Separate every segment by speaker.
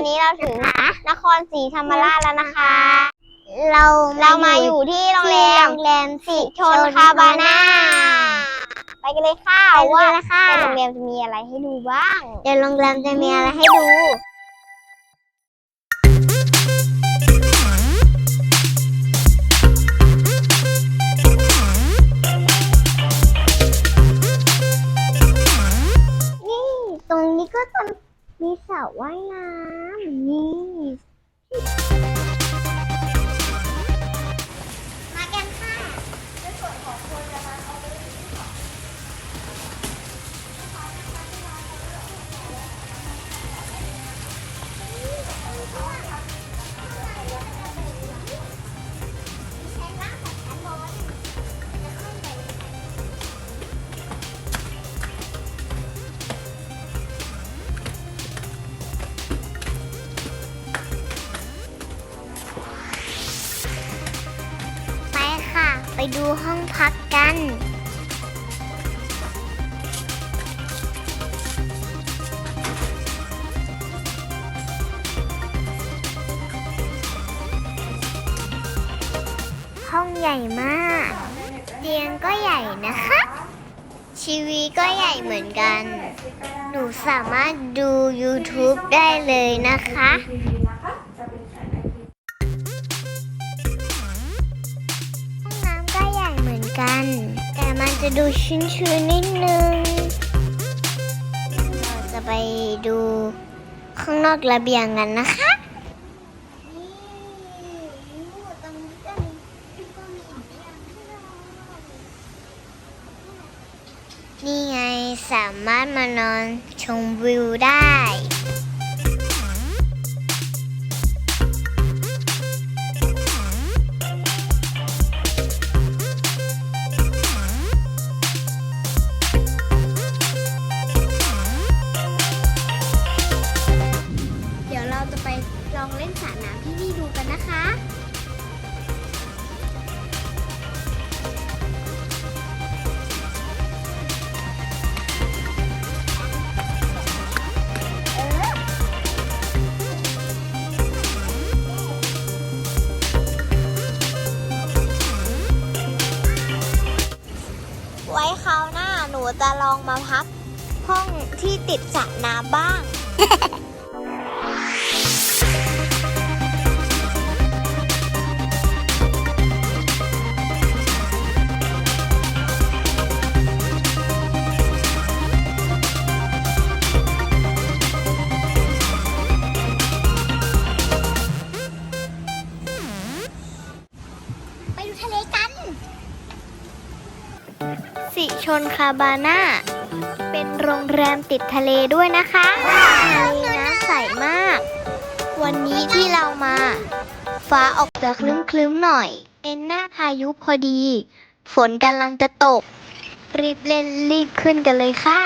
Speaker 1: อนนี้เราถึงนครศรีธรรมราชแล้วนะคะ
Speaker 2: เรา
Speaker 1: เรามาอยู่ที่โรงแรม
Speaker 2: โรงแรมสิ
Speaker 1: ชนคาบาน่าไปกันเลยค่ะ
Speaker 2: ไป
Speaker 1: ว่า
Speaker 2: เลยค่ะ
Speaker 1: ในโรงแรมจะมีอะไรให้ดูบ้าง
Speaker 2: เดี๋ยวโรงแรมจะมีอะไรให้ดูนี่ตรงนี้ก็จะ มีสระว่ายน้ำนี่ ไปดูห้องพักกัน ห้องใหญ่มาก เตียงก็ใหญ่นะคะ ชีวีก็ใหญ่เหมือนกัน หนูสามารถดู YouTube ได้เลยนะคะ ดูชื้นๆนิดนึง เราจะไปดูข้างนอกระเบียงกันนะคะนี่ไงสามารถมานอนชมวิวได้ ลอง
Speaker 1: มาพักห้องที่ติดสระน้ำบ้าง สิชนคาบาน่าเป็นโรงแรมติดทะเลด้วยนะคะทะเลน้ำใสมาก วันนี้ที่เรามา ฟ้าออกจะคลึ้มๆหน่อย เป็นหน้าพายุพอดี ฝนกำลังจะตก รีบเล่นรีบขึ้นกันเลยค่ะ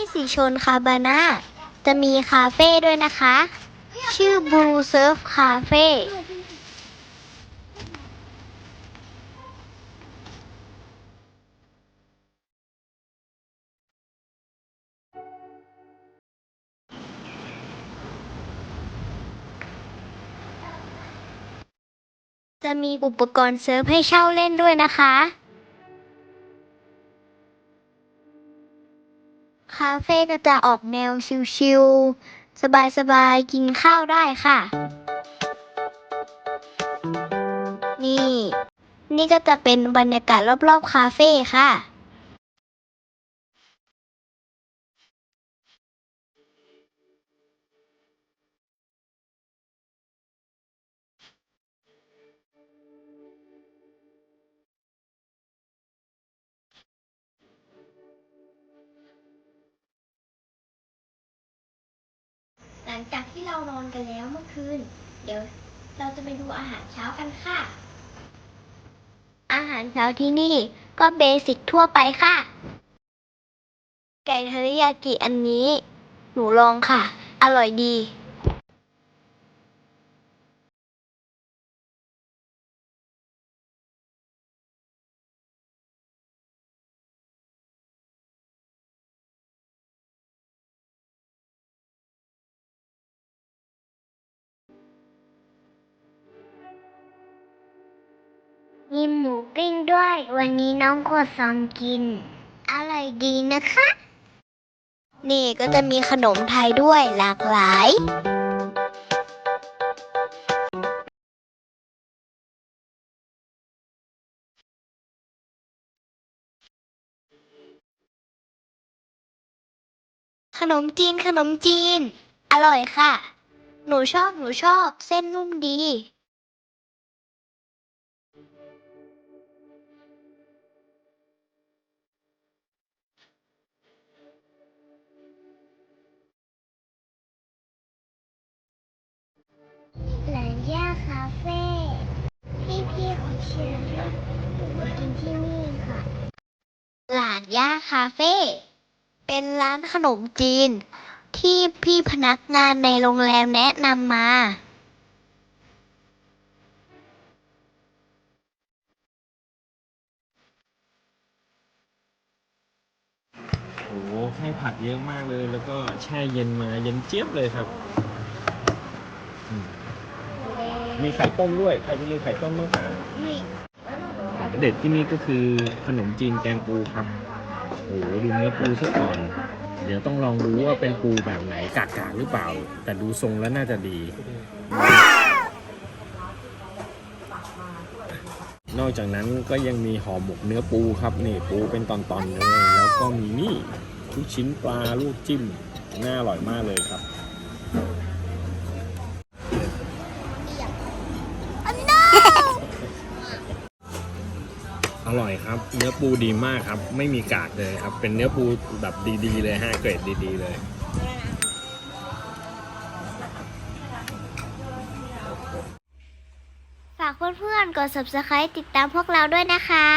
Speaker 1: ที่สีชนคาบาน่าจะมีคาเฟ่ด้วยนะคะ ชื่อ Blue Surf Cafe จะมีอุปกรณ์เซิร์ฟให้เช่าเล่นด้วยนะคะ คาเฟ่ก็จะออกแนวชิลๆ สบายๆ กินข้าวได้ค่ะ นี่ นี่ก็จะเป็นบรรยากาศรอบๆ คาเฟ่ค่ะ งจากที่เรานอนกันแล้วเมื่อคืน เดี๋ยวเราจะไปดูอาหารเช้ากันค่ะ อาหารเช้าที่นี่ก็เบสิกทั่วไปค่ะ ไก่เทอริยากิอันนี้ หนูลองค่ะ อร่อยดี
Speaker 2: มีหมูปิ้งด้วย วันนี้น้องกดซองกิน อร่อยดีนะคะ
Speaker 1: นี่ก็จะมีขนมไทยด้วยหลากหลาย ขนมจีนขนมจีน อร่อยค่ะ หนูชอบหนูชอบเส้นนุ่มดี
Speaker 2: เฟ่พี่พี่ๆของเชียร์มากินที่นี่ค่ะ
Speaker 1: หลานย่าคาเฟ่ เป็นร้านขนมจีน ที่พี่พนักงานในโรงแรมแนะนำมา
Speaker 3: โอ้โหให้ผักเยอะมากเลย แล้วก็แช่เย็นมาเย็นเจี๊ยบเลยครับอืม มีไข่ต้มด้วย ใครจะมีไข่ต้มบ้างเด็ดที่นี่ก็คือขนมจีนแกงปูครับโอ้โหดูเนื้อปูซะก่อน เดี๋ยวต้องลองดูว่าเป็นปูแบบไหนกากๆหรือเปล่า แต่ดูทรงแล้วน่าจะดี นอกจากนั้นก็ยังมีห่อหมกเนื้อปูครับนี่ปูเป็นตอนๆเลยแล้วก็มีนี่ลูกชิ้นปลาลูกจิ้มน่าอร่อยมากเลยครับ อร่อยครับ เนื้อปูดีมากครับ ไม่มีกากเลยครับ เป็นเนื้อปูแบบดีๆเลยฮะเกรดดีๆเลย
Speaker 1: ฝากเพื่อนๆ กด subscribe ติดตามพวกเราด้วยนะคะ